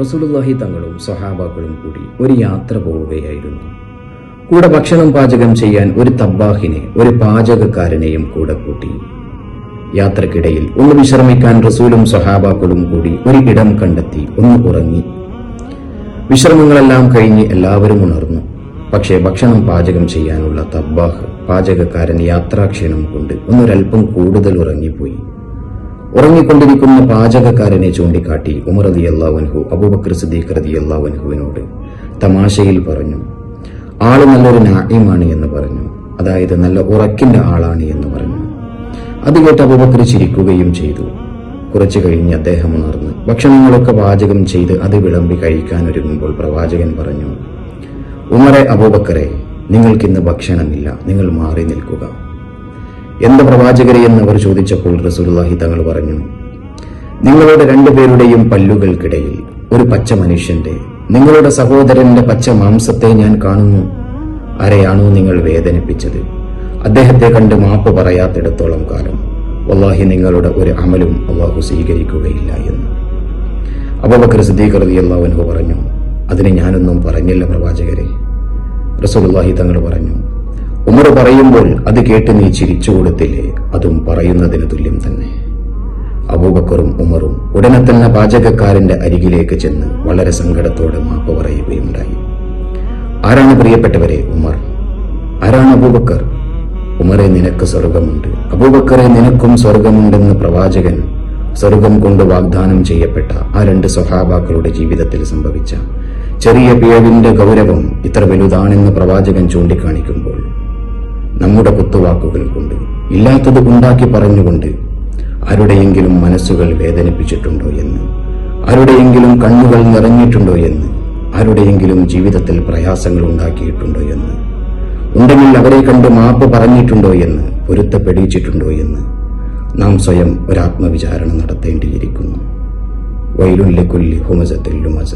റസൂലുള്ളാഹി തങ്ങളും സ്വഹാബാക്കളും കൂടി ഒരു യാത്ര പോവുകയായിരുന്നു. കൂടെ ഭക്ഷണം പാചകം ചെയ്യാൻ ഒരു തബ്ബാഹിനെ ഒരു പാചകക്കാരനെയും കൂടെ കൂട്ടി. യാത്രക്കിടയിൽ ഒന്ന് വിശ്രമിക്കാൻ റസൂലും സ്വഹാബാക്കളും കൂടി ഒരു ഇടം കണ്ടെത്തി ഒന്ന് ഉറങ്ങി. വിശ്രമങ്ങളെല്ലാം കഴിഞ്ഞ് എല്ലാവരും ഉണർന്നു. പക്ഷേ ഭക്ഷണം പാചകം ചെയ്യാനുള്ള തബ്ബാഹ് പാചകക്കാരൻ യാത്രാക്ഷീണം കൊണ്ട് ഒന്നൊരൽപ്പം കൂടുതൽ ഉറങ്ങിപ്പോയി. ഉറങ്ങിക്കൊണ്ടിരിക്കുന്ന പാചകക്കാരനെ ചൂണ്ടിക്കാട്ടി ഉമർ അലി അള്ളാവൻഹു അബൂബക്കർ സിദ്ദീഖ് റതി അള്ളാവൻഹുവിനോട് തമാശയിൽ പറഞ്ഞു ആൾ നല്ലൊരു നായിമാണ് എന്ന് പറഞ്ഞു അതായത് നല്ല ഉറക്കിന്റെ ആളാണ് എന്ന് പറഞ്ഞു. അത് കേട്ട് അബൂബക്കർ ചിരിക്കുകയും ചെയ്തു. കുറച്ചു കഴിഞ്ഞ് അദ്ദേഹം ഉണർന്ന് ഭക്ഷണങ്ങളൊക്കെ പാചകം ചെയ്ത് അത് വിളമ്പി കഴിക്കാൻ ഒരുങ്ങുമ്പോൾ പ്രവാചകൻ പറഞ്ഞു ഉമറെ അബൂബക്കറെ നിങ്ങൾക്കിന്ന് ഭക്ഷണമില്ല നിങ്ങൾ മാറി നിൽക്കുക. എന്ത് പ്രവാചകരെ എന്ന് അവർ ചോദിച്ചപ്പോൾ റസൂലുള്ളാഹി തങ്ങൾ പറഞ്ഞു നിങ്ങളുടെ രണ്ടുപേരുടെയും പല്ലുകൾക്കിടയിൽ ഒരു പച്ച മനുഷ്യന്റെ നിങ്ങളുടെ സഹോദരന്റെ പച്ച മാംസത്തെ ഞാൻ കാണുന്നു. ആരെയാണോ നിങ്ങൾ വേദനിപ്പിച്ചത്? അദ്ദേഹത്തെ കണ്ട് മാപ്പ് പറയാത്തിടത്തോളം കാലം. വല്ലാഹി നിങ്ങളുടെ ഒരു അമലും അള്ളാഹു സ്വീകരിക്കുകയില്ല എന്ന്. അബൂബക്കർ സിദ്ദീഖ് റളിയല്ലാഹു അൻഹു പറഞ്ഞു അതിന് ഞാനൊന്നും പറഞ്ഞില്ല പ്രവാചകരെ. റസൂലുള്ളാഹി തങ്ങൾ പറഞ്ഞു ഉമർ പറയുമ്പോൾ അത് കേട്ട് നീ ചിരിച്ചു കൊടുത്തില്ലേ? അതും പറയുന്നതിന് തുല്യം തന്നെ. അബൂബക്കറും ഉമറും ഉടനെ തന്നെ പാചകക്കാരന്റെ അരികിലേക്ക് ചെന്ന് വളരെ സങ്കടത്തോടെ മാപ്പ് പറയുകയുണ്ടായി. ആരാണ് പ്രിയപ്പെട്ടവരെ ഉമർ? ആരാണ് അബൂബക്കർ? ഉമറെ നിനക്ക് സ്വർഗമുണ്ട്. അബൂബക്കറെ നിനക്കും സ്വർഗമുണ്ടെന്ന് പ്രവാചകൻ സ്വർഗം കൊണ്ട് വാഗ്ദാനം ചെയ്യപ്പെട്ട ആ രണ്ട് സ്വഹാബാക്കളുടെ ജീവിതത്തിൽ സംഭവിച്ച ചെറിയ പിഴവിന്റെ ഗൗരവം ഇത്ര വലുതാണെന്ന് പ്രവാചകൻ ചൂണ്ടിക്കാണിക്കുമ്പോൾ നമ്മുടെ കുത്തുവാക്കുകൾ കൊണ്ട് ഇല്ലാത്തത് ഉണ്ടാക്കി പറഞ്ഞുകൊണ്ട് ആരുടെയെങ്കിലും മനസ്സുകൾ വേദനിപ്പിച്ചിട്ടുണ്ടോ എന്ന് ആരുടെയെങ്കിലും കണ്ണുകൾ നിറഞ്ഞിട്ടുണ്ടോ എന്ന് ആരുടെയെങ്കിലും ജീവിതത്തിൽ പ്രയാസങ്ങൾ ഉണ്ടാക്കിയിട്ടുണ്ടോ എന്ന് ഉണ്ടെങ്കിൽ അവരെ കണ്ട് മാപ്പ് പറഞ്ഞിട്ടുണ്ടോ എന്ന് പൊരുത്തപ്പെടിയിച്ചിട്ടുണ്ടോ എന്ന് നാം സ്വയം ഒരാത്മവിചാരണ നടത്തേണ്ടിയിരിക്കുന്നു. വൈരുല്യക്കുല്ലി ഹുമസത്തിൽ ലുമസ.